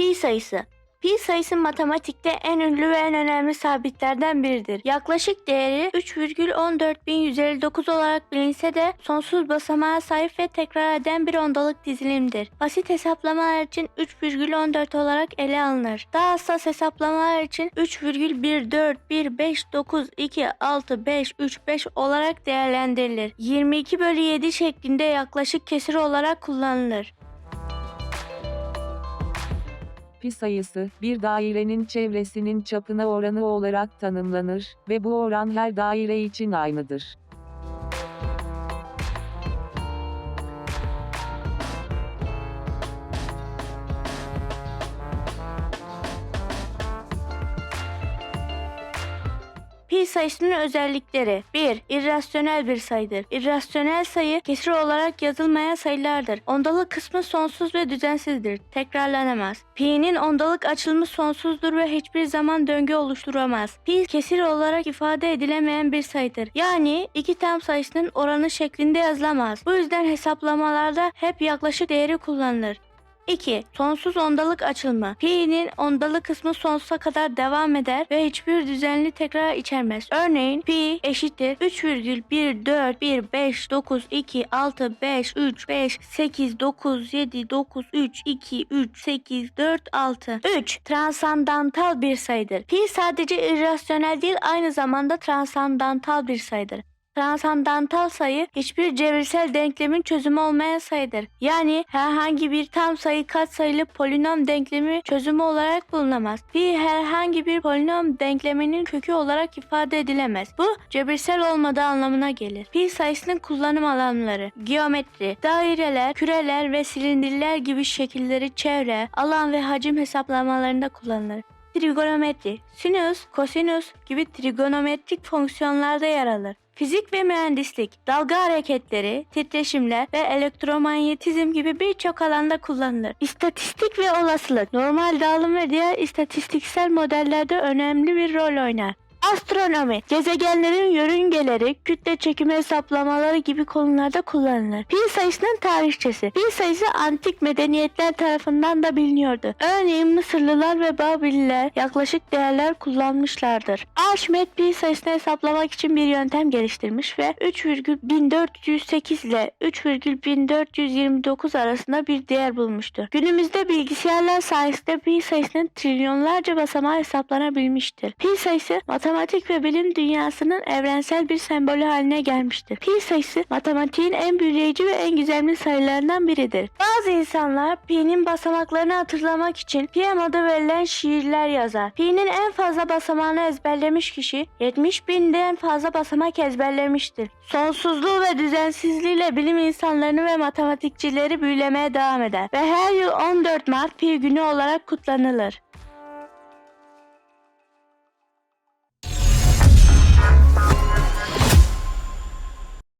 Pi sayısı Pi sayısı matematikte en ünlü ve en önemli sabitlerden biridir. Yaklaşık değeri 3,14159 olarak bilinse de sonsuz basamağa sahip ve tekrar eden bir ondalık dizilimdir. Basit hesaplamalar için 3,14 olarak ele alınır. Daha hassas hesaplamalar için 3,141592565 olarak değerlendirilir. 22 bölü 7 şeklinde yaklaşık kesir olarak kullanılır. Pi sayısı, bir dairenin çevresinin çapına oranı olarak tanımlanır ve bu oran her daire için aynıdır. Pi sayısının özellikleri 1. İrrasyonel bir sayıdır. İrrasyonel sayı kesir olarak yazılmayan sayılardır. Ondalık kısmı sonsuz ve düzensizdir. Tekrarlanamaz. Pi'nin ondalık açılımı sonsuzdur ve hiçbir zaman döngü oluşturamaz. Pi kesir olarak ifade edilemeyen bir sayıdır. Yani iki tam sayısının oranı şeklinde yazılamaz. Bu yüzden hesaplamalarda hep yaklaşık değeri kullanılır. 2. Sonsuz ondalık açılma. Pi'nin ondalık kısmı sonsuza kadar devam eder ve hiçbir düzenli tekrar içermez. Örneğin pi eşittir 3,1412596589793 3. Transandantal bir sayıdır. Pi sadece irrasyonel değil aynı zamanda transandantal bir sayıdır. Transandantal sayı hiçbir cebirsel denklemin çözümü olmayan sayıdır. Yani herhangi bir tam sayı katsayılı polinom denklemi çözümü olarak bulunamaz. Pi herhangi bir polinom denkleminin kökü olarak ifade edilemez. Bu cebirsel olmadığı anlamına gelir. Pi sayısının kullanım alanları geometri, daireler, küreler ve silindirler gibi şekilleri çevre, alan ve hacim hesaplamalarında kullanılır. Trigonometri, sinüs, kosinüs gibi trigonometrik fonksiyonlarda yer alır. Fizik ve mühendislik, dalga hareketleri, titreşimler ve elektromanyetizm gibi birçok alanda kullanılır. İstatistik ve olasılık, normal dağılım ve diğer istatistiksel modellerde önemli bir rol oynar. Astronomi, gezegenlerin yörüngeleri, kütle çekimi hesaplamaları gibi konularda kullanılır. Pi sayısının tarihçesi. Pi sayısı antik medeniyetler tarafından da biliniyordu. Örneğin Mısırlılar ve Babililer yaklaşık değerler kullanmışlardır. Arşimet pi sayısını hesaplamak için bir yöntem geliştirmiş ve 3,1408 ile 3,1429 arasında bir değer bulmuştur. Günümüzde bilgisayarlar sayesinde pi sayısının trilyonlarca basamağı hesaplanabilmiştir. Pi sayısı matematik ve bilim dünyasının evrensel bir sembolü haline gelmiştir. Pi sayısı matematiğin en büyüleyici ve en gizemli sayılarından biridir. Bazı insanlar pi'nin basamaklarını hatırlamak için Piem adı verilen şiirler yazar. Pi'nin en fazla basamağını ezberlemiş kişi 70 binden fazla basamak ezberlemiştir. Sonsuzluğu ve düzensizliğiyle bilim insanlarını ve matematikçileri büyülemeye devam eder ve her yıl 14 Mart Pi günü olarak kutlanılır.